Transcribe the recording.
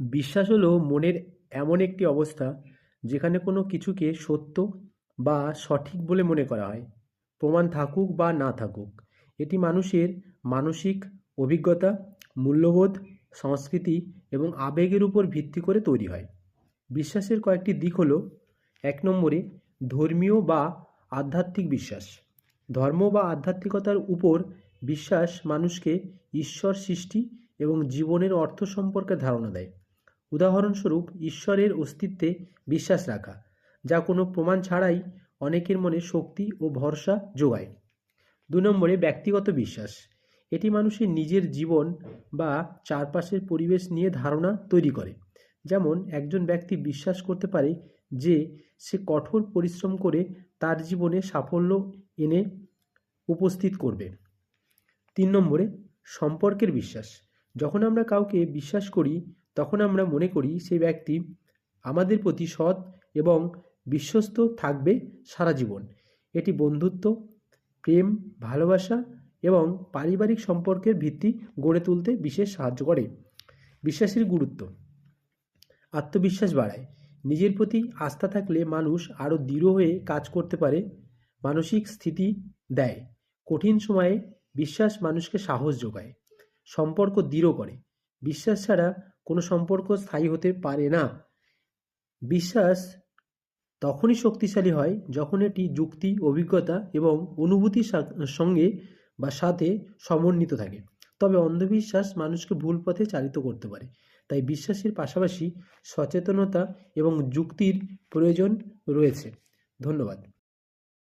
বিশ্বাস হলো মনের এমন একটি অবস্থা যেখানে কোনো কিছুকে সত্য বা সঠিক বলে মনে করা হয়। প্রমাণ থাকুক বা না থাকুক, এটি মানুষের মানসিক অভিজ্ঞতা, মূল্যবোধ, সংস্কৃতি এবং আবেগের উপর ভিত্তি করে তৈরি হয়। বিশ্বাসের কয়েকটি দিক হলো, এক নম্বরে ধর্মীয় বা আধ্যাত্মিক বিশ্বাস। ধর্ম বা আধ্যাত্মিকতার উপর বিশ্বাস মানুষকে ঈশ্বর সৃষ্টি এবং জীবনের অর্থ সম্পর্কে ধারণা দেয়। উদাহরণস্বরূপ, ঈশ্বরের অস্তিত্বে বিশ্বাস রাখা, যা কোনো প্রমাণ ছাড়াই অনেকের মনে শক্তি ও ভরসা যোগায়। দু নম্বরে, ব্যক্তিগত বিশ্বাস। এটি মানুষের নিজের জীবন বা চারপাশের পরিবেশ নিয়ে ধারণা তৈরি করে। যেমন, একজন ব্যক্তি বিশ্বাস করতে পারে যে সে কঠোর পরিশ্রম করে তার জীবনে সাফল্য এনে উপস্থিত করবে। তিন নম্বরে, সম্পর্কের বিশ্বাস। যখন আমরা কাউকে বিশ্বাস করি তখন আমরা মনে করি সেই ব্যক্তি আমাদের প্রতি সৎ এবং বিশ্বস্ত থাকবে সারা জীবন। এটি বন্ধুত্ব, প্রেম, ভালোবাসা এবং পারিবারিক সম্পর্কের ভিত্তি গড়ে তুলতে বিশেষ সাহায্য করে। বিশ্বাসের গুরুত্ব, আত্মবিশ্বাস বাড়ায়। নিজের প্রতি আস্থা থাকলে মানুষ আরও দৃঢ় হয়ে কাজ করতে পারে, মানসিক স্থিতি দেয়। কঠিন সময়ে বিশ্বাস মানুষকে সাহস যোগায়, সম্পর্ক দৃঢ় করে। বিশ্বাস ছাড়া কোনো সম্পর্ক স্থায়ী হতে পারে না। বিশ্বাস তখনই শক্তিশালী হয় যখন এটি যুক্তি, অভিজ্ঞতা এবং অনুভূতির সঙ্গে বা সাথে সমন্বিত থাকে। তবে অন্ধবিশ্বাস মানুষকে ভুল পথে চালিত করতে পারে। তাই বিশ্বাসের পাশাপাশি সচেতনতা এবং যুক্তির প্রয়োজন রয়েছে। ধন্যবাদ।